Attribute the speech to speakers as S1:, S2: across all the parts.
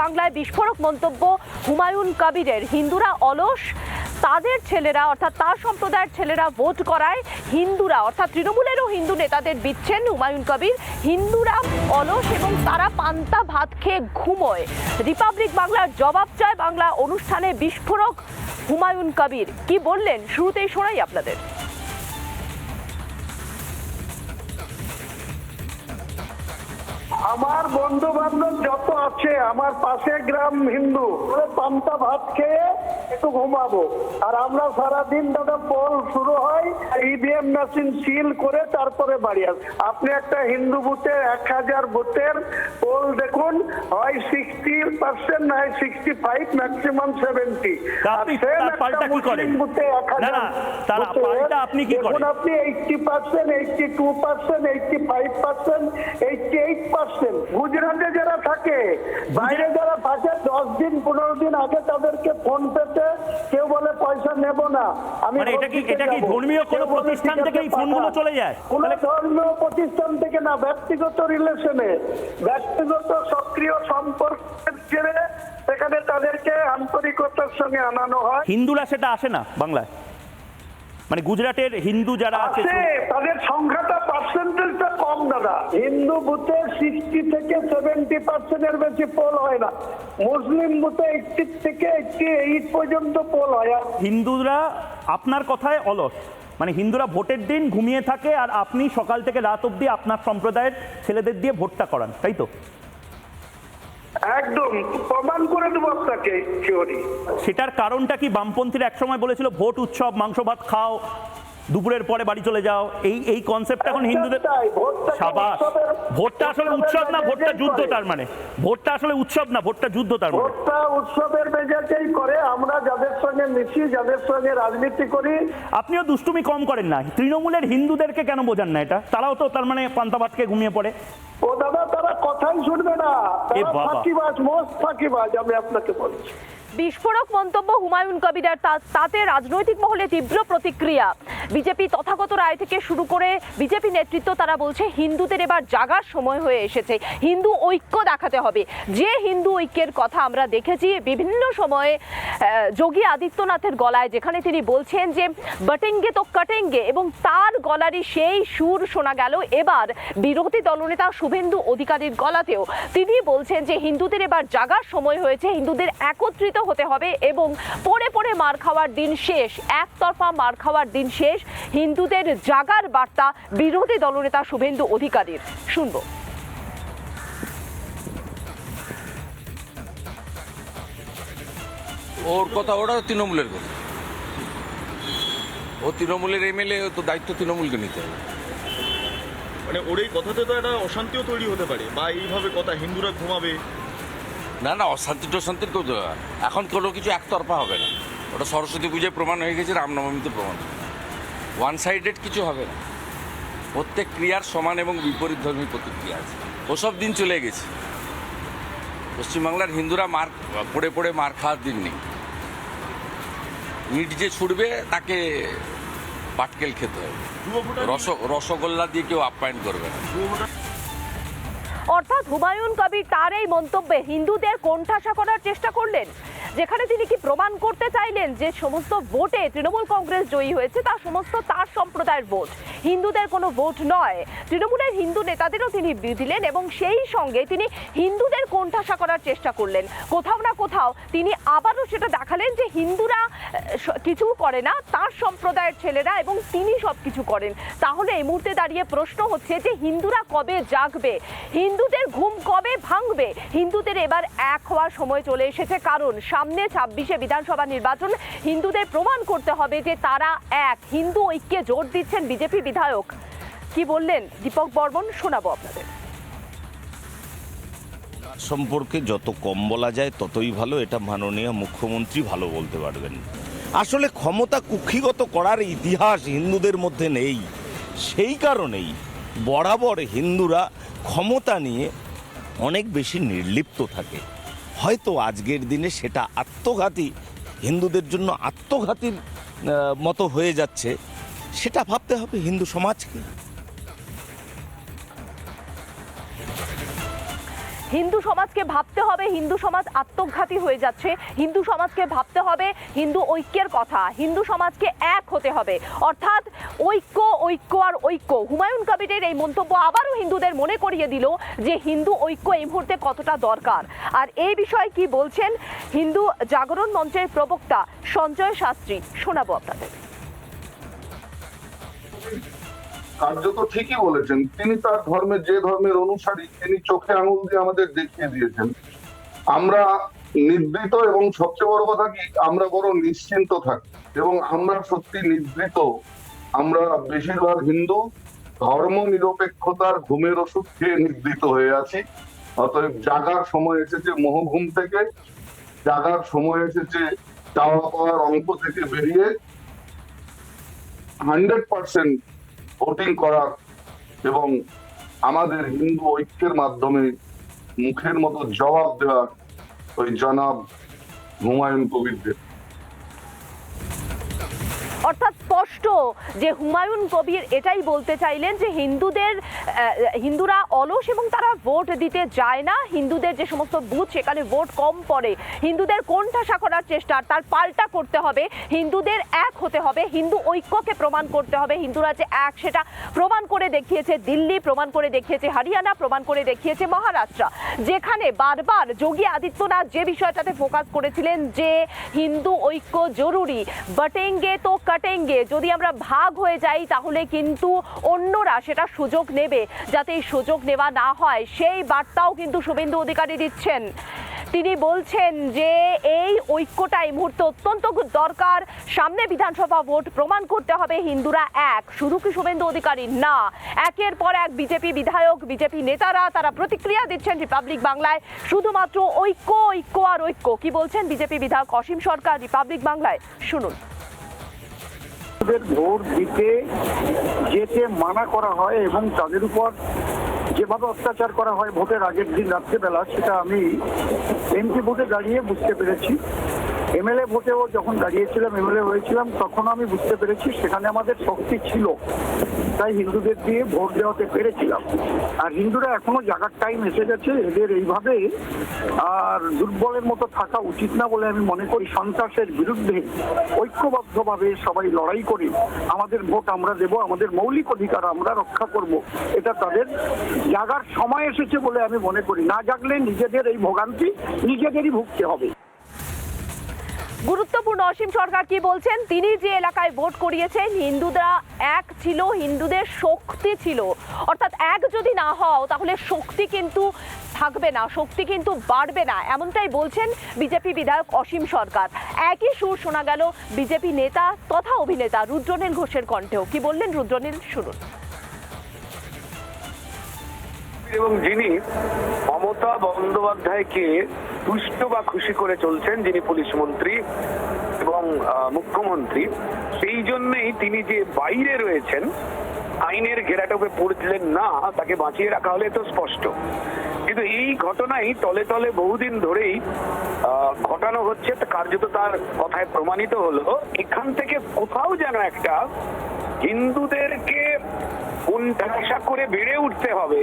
S1: বাংলায় বিস্ফোরক মন্তব্য হুমায়ুন কবিরের। হিন্দুরা অলস, তাদের ছেলেরা অর্থাৎ তার সম্প্রদায়ের ছেলেরা ভোট করায় হিন্দুরা। অর্থাৎ তৃণমূলেরও হিন্দু নেতাদের দিচ্ছেন হুমায়ুন কবির। হিন্দুরা অলস এবং তারা পান্তা ভাত খেয়ে ঘুমোয়। রিপাবলিক বাংলার জবাব চায় বাংলা অনুষ্ঠানে বিস্ফোরক হুমায়ুন কবির। কি বললেন? শুরুতেই শোনাই আপনাদের।
S2: আমার বন্ধু বান্ধব যত আছে আমার পাশে গ্রাম হিন্দু পান্তা ভাত খেয়ে একটু ঘুমাবো। আর আমরা সারাদিন দাদা পোল শুরু হয় ইভিএম মেশিন সিল করে তারপরে বাড়ি আস। আপনি একটা হিন্দু বুথে এক হাজার বুথের পোল দেখুন হয় সিক্সটি পার্সেন্ট নয় সিক্সটি ফাইভ ম্যাক্সিমাম সেভেন্টি
S3: আপনি না, না,
S2: eighty percent eighty two percent eighty five percent eighty eight percent. গুজরাটে যারা থাকে বাইরে যারা থাকে দশ দিন পনেরো দিন আগে তাদেরকে ফোন পেতে কেউ বলে পয়সা নেব না। আমি
S3: মানে এটা কি- এটা কি ধর্মীয় কোনো প্রতিষ্ঠান থেকে এই ফোনগুলো চলে যায়?
S2: কোনো ধর্মীয় প্রতিষ্ঠান থেকে না ব্যক্তিগত রিলেশনে ব্যক্তিগত সক্রিয় সম্পর্কের জেরে সেখানে তাদেরকে আন্তরিকতার সঙ্গে আনানো হয়।
S3: হিন্দুরা সেটা আসে না বাংলায়? মানে গুজরাটের হিন্দু যারা আছে
S2: তাদের সংখ্যাটা পার্সেন্টেজটা কম দাদা। হিন্দু বুথে সিক্সটি থেকে সেভেন্টি পার্সেন্টের বেশি পোল হয় না। মুসলিম বুথে এইটটি থেকে এইটটি এইট পর্যন্ত পোল হয়। আর
S3: হিন্দুরা আপনার কথায় অলস। মানে হিন্দুরা ভোটের দিন ঘুমিয়ে থাকে আর আপনি সকাল থেকে রাত অবধি আপনার সম্প্রদায়ের ছেলেদের দিয়ে ভোটটা করান তাই তো?
S2: একদম। প্রমাণ করে দেবো আপনাকে থিওরি
S3: সেটার কারণটা কি? বামপন্থীরা একসময় বলেছিল ভোট উৎসব মাংস ভাত খাও। দুপুরের পরে বাড়ি চলে যাও। এই এই কনসেপ্ট এখন হিন্দুদের সাবাস। ভোটটা আসলে উৎসব না ভোটটা যুদ্ধ তার মানে। ভোটটা আসলে উৎসব না ভোটটা যুদ্ধ তার মানে।
S2: ভোটটা উৎসবের মেজাজেই করে। আমরা যাদের সঙ্গে মিশি যাদের সঙ্গে রাজনীতি করি
S3: আপনিও দুষ্টুমি কম করেন না। তৃণমূলের হিন্দুদেরকে কেন বোঝান না এটা? তারাও তো তার মানে পান্তা ভাতকে ঘুমিয়ে পড়ে।
S2: ও দাদা তারা কথাই শুনবে না। ফাঁকিবাজ মোস্ট ফাঁকিবাজ আমি আপনাকে বলছি।
S1: বিস্ফোরক মন্তব্য হুমায়ুন কবিরের তাতে রাজনৈতিক মহলে তীব্র প্রতিক্রিয়া। বিজেপি তথাগত রায় থেকে শুরু করে বিজেপি নেতৃত্ব, তারা বলছে হিন্দুদের এবার জাগার সময় হয়ে এসেছে। হিন্দু ঐক্য দেখাতে হবে। যে হিন্দু ঐক্যের কথা আমরা দেখেছি, বিভিন্ন সময়ে যোগী আদিত্যনাথের গলায়, যেখানে তিনি বলছেন যে, বটেঙ্গে তো কাটেঙ্গে এবং তার গলারই সেই সুর শোনা গেল। এবার বিরোধী দলনেতা শুভেন্দু অধিকারীর গলাতেও তিনি বলছেন যে, হিন্দুদের এবার জাগার সময় হয়েছে। হিন্দুদের একত্রিত হতে হবে এবং পড়ে পড়ে মার খাওয়ার দিন শেষ একতরফা মার খাওয়ার দিন শেষ। হিন্দুদের জাগার বার্তা বিরোধী দলনেতা শুভেন্দু অধিকারীর। শুনব।
S4: ওর কথা ওটা তৃণমূলের কথা। ও তৃণমূলের এমএলএ তো দায়িত্ব তৃণমূলকে নিতে হবে।
S5: মানে ওর এই কথাতে তো একটা অশান্তিও তৈরি হতে পারে বা এইভাবে কথা হিন্দুরা ঘুমাবে।
S4: না না অশান্তি টশান্তির তো এখন কোনো কিছু একতরফা হবে না। ওটা সরস্বতী পুজোয় প্রমাণ হয়ে গেছে রামনবমীতে প্রমাণ ওয়ান সাইডেড কিছু হবে না। প্রত্যেক ক্রিয়ার সমান এবং বিপরীত ধর্মী প্রতিক্রিয়া আছে। ওসব দিন চলে গেছে। পশ্চিমবাংলার হিন্দুরা মার পড়ে পড়ে মার খাওয়ার দিন নেই। ইট যে ছুটবে তাকে পাটকেল খেতে হবে। রস রসগোল্লা দিয়ে কেউ আপ্যায়ন করবে না।
S1: হুমায়ুন কবির তার এই মন্তব্যে হিন্দুদের কোণঠাসা করার চেষ্টা করলেন যেখানে তিনি কি প্রমাণ করতে চাইলেন যে সমস্ত ভোটে তৃণমূল কংগ্রেস জয়ী হয়েছে, তা সমস্ত তার সম্প্রদায়ের ভোট। হিন্দুদের কোনো ভোট নয়। তৃণমূলের হিন্দু নেতাদেরও তিনি দিলেন এবং সেই সঙ্গে তিনি হিন্দুদের কোণঠাসা করার চেষ্টা করলেন। কোথাও না কোথাও তিনি আবারও সেটা দেখালেন যে হিন্দুরা কিছু করে না, তার সম্প্রদায়ের ছেলেরা এবং তিনি সব কিছু করেন। তাহলে এই মুহূর্তে দাঁড়িয়ে প্রশ্ন হচ্ছে যে হিন্দুরা কবে জাগবে? হিন্দুদের ঘুম কবে ভাঙবে? হিন্দুদের এবার এক হওয়ার সময় চলে এসেছে। কারণ সামনে ছাব্বিশে বিধানসভা নির্বাচন হিন্দুদের প্রমাণ করতে হবে যে তারা এক। হিন্দু ঐক্যে জোর দিচ্ছেন বিজেপি বিধায়ক। কি বললেন দীপক বর্মন? শোনাবো আপনাদের।
S6: সম্পর্কে যত কম বলা যায় ততই ভালো, এটা মাননীয় মুখ্যমন্ত্রী ভালো বলতে পারবেন। আসলে ক্ষমতা কুক্ষিগত করার ইতিহাস হিন্দুদের মধ্যে নেই। সেই কারণেই বরাবর হিন্দুরা ক্ষমতা নিয়ে অনেক বেশি নির্লিপ্ত থাকে। হয়তো আজকের দিনে সেটা আত্মঘাতী, হিন্দুদের জন্য আত্মঘাতীর মতো হয়ে যাচ্ছে, সেটা ভাবতে হবে হিন্দু সমাজকে
S1: হিন্দু সমাজকে ভাবতে হবে, হিন্দু সমাজ আত্মঘাতী হয়ে যাচ্ছে। হিন্দু সমাজকে ভাবতে হবে, হিন্দু ঐক্যের কথা। হিন্দু সমাজকে এক হতে হবে। অর্থাৎ ঐক্য ঐক্য আর ঐক্য। হুমায়ুন কবিরের এই মন্তব্য আবারও হিন্দুদের মনে করিয়ে দিল যে হিন্দু ঐক্য এই মুহূর্তে কতটা দরকার। আর এই বিষয়ে কি বলছেন হিন্দু জাগরণ মঞ্চের প্রবক্তা সঞ্জয় শাস্ত্রী, শোনাবো আপনাদের।
S7: কার্যত ঠিকই বলেছেন, তিনি তার ধর্মের যে ধর্মের অনুসারী, তিনি চোখে আঙুল দিয়ে আমাদের দেখিয়ে দিয়েছেন। আমরা নিবৃত এবং সবচেয়ে বড় কথা কি, আমরা বড় নিশ্চিন্ত থাকি। এবং আমরা সত্যি নিবৃত। আমরা বেশিরভাগ হিন্দু ধর্ম নিরপেক্ষতার ঘুমের ওষুধ খেয়ে নিবৃত হয়ে আছি। অতএব জাগার সময় এসেছে মোহঘুম থেকে, জাগার সময় এসেছে চাওয়া পাওয়ার অঙ্ক থেকে বেরিয়ে। হান্ড্রেড পার্সেন্ট ভোটিং করার এবং আমাদের হিন্দু ঐক্যের মাধ্যমে মুখের মতো জবাব দেওয়া ওই জনাব হুমায়ুন কবিরদের।
S1: অর্থাৎ স্পষ্ট যে হুমায়ুন কবির এটাই বলতে চাইলেন যে হিন্দুদের হিন্দুরা অলস এবং তারা ভোট দিতে যায় না। হিন্দুদের যে সমস্ত বুথ, সেখানে ভোট কম পড়ে। হিন্দুদের কোণঠাসা করার চেষ্টা তার পাল্টা করতে হবে। হিন্দুদের এক হতে হবে। হিন্দু ঐক্যকে প্রমাণ করতে হবে। হিন্দুরা যে এক, সেটা প্রমাণ করে দেখিয়েছে দিল্লি, প্রমাণ করে দেখিয়েছে হরিয়ানা, প্রমাণ করে দেখিয়েছে মহারাষ্ট্র। যেখানে বারবার যোগী আদিত্যনাথ যে বিষয়টাতে ফোকাস করেছিলেন যে হিন্দু ঐক্য জরুরি, বটেঙ্গে তো কাটেঙ্গে। যদি আমরা ভাগ হয়ে যাই, তাহলে কিন্তু অন্যরা সেটা সুযোগ নেবে। যাতে এই সুযোগ নেওয়া না হয়, সেই বার্তাও কিন্তু শুভেন্দু অধিকারী দিচ্ছেন। তিনি বলছেন যে, এই ঐক্যটা এই মুহূর্তে অত্যন্ত দরকার। সামনে বিধানসভা ভোট প্রমাণ করতে হবে, হিন্দুরা এক। শুধু কি শুভেন্দু অধিকারী? না। একের পর এক বিজেপি বিধায়ক, বিজেপি নেতারা তারা প্রতিক্রিয়া দিচ্ছেন রিপাবলিক বাংলায়। শুধুমাত্র ঐক্য ঐক্য আর ঐক্য। কি বলছেন বিজেপি বিধায়ক অসীম সরকার রিপাবলিক বাংলায়? শুনুন।
S8: তাদের ভোট দিতে যেতে মানা করা হয় এবং তাদের উপর যেভাবে অত্যাচার করা হয় ভোটের আগের দিন রাত্রেবেলা, সেটা আমি এমপি ভোটে দাঁড়িয়ে বুঝতে পেরেছি। এমএলএ ভোটেও যখন দাঁড়িয়েছিলাম, এমএলএ হয়েছিলাম তখন আমি বুঝতে পেরেছি সেখানে আমাদের শক্তি ছিল। তাই হিন্দুদের দিয়ে ভোট দেওয়াতে পেরেছিলাম। আর হিন্দুরা এখনও জাগার টাইম এসে গেছে, এদের এইভাবে আর দুর্বলের মতো থাকা উচিত না বলে আমি মনে করি সন্ত্রাসের বিরুদ্ধে ঐক্যবদ্ধভাবে সবাই লড়াই করে আমাদের ভোট আমরা দেব, আমাদের মৌলিক অধিকার আমরা রক্ষা করব। এটা তাদের জাগার সময় এসেছে বলে আমি মনে করি। না জাগলে নিজেদের এই ভোগান্তি নিজেদেরই ভুগতে হবে।
S1: গুরুত্বপূর্ণ, অসীম সরকার কি বলছেন? তিনি যে এলাকায় ভোট করিয়েছেন, হিন্দুরা এক ছিল, হিন্দুদের শক্তি ছিল। অর্থাৎ এক যদি না হও, তাহলে শক্তি কিন্তু থাকবে না, শক্তি কিন্তু বাড়বে না। এমনটাই বলছেন বিজেপি বিধায়ক অসীম সরকার। একই সুর শোনা গেল বিজেপি নেতা তথা অভিনেতা রুদ্রনীল ঘোষের কণ্ঠেও। কি বললেন রুদ্রনীল? শুনুন।
S9: এবং যিনি মমতা বন্দ্যোপাধ্যায়কে তুষ্ট বা খুশি করে চলছেন, যিনি পুলিশ মন্ত্রী এবং মুখ্যমন্ত্রী, সেই জন্যই তিনি যে বাইরে রয়েছেন, আইনের ঘেরাটোপে পড়ছিলেন না, তাকে বাঁচিয়ে রাখা হলে তো স্পষ্ট। কিন্তু এই ঘটনাই তলে তলে বহুদিন ধরেই ঘটানো হচ্ছে। কার্যত তার কথায় প্রমাণিত হলো, এখান থেকে কোথাও যেন একটা হিন্দুদেরকে কোণঠাসা করে বেড়ে উঠতে হবে,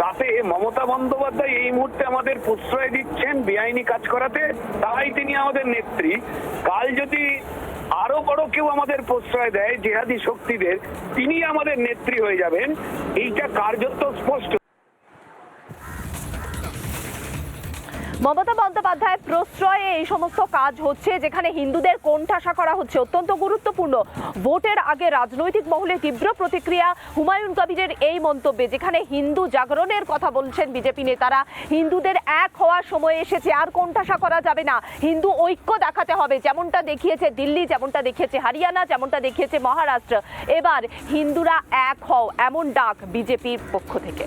S9: তাতে মমতা বন্দ্যোপাধ্যায় এই মুহূর্তে আমাদের প্রশ্রয় দিচ্ছেন বেআইনি কাজ করাতে, তাই তিনি আমাদের নেত্রী। কাল যদি আরও বড় কেউ আমাদের প্রশ্রয় দেয়, জেহাদি শক্তিদের তিনি আমাদের নেত্রী হয়ে যাবেন। এইটা কার্যত স্পষ্ট।
S1: মমতা বন্দ্যোপাধ্যায়ের প্রশ্রয়ে এই সমস্ত কাজ হচ্ছে, যেখানে হিন্দুদের কোণঠাসা করা হচ্ছে, অত্যন্ত গুরুত্বপূর্ণ। ভোটের আগে রাজনৈতিক মহলে তীব্র প্রতিক্রিয়া, হুমায়ুন কবিরের এই মন্তব্যে, যেখানে হিন্দু জাগরণের কথা বলছেন বিজেপি নেতারা, হিন্দুদের এক হওয়ার সময় এসেছে, আর কোণঠাসা করা যাবে না। হিন্দু ঐক্য দেখাতে হবে, যেমনটা দেখিয়েছে দিল্লি, যেমনটা দেখিয়েছে হরিয়ানা, যেমনটা দেখিয়েছে মহারাষ্ট্র। এবার হিন্দুরা এক হও, এমন ডাক বিজেপির পক্ষ থেকে।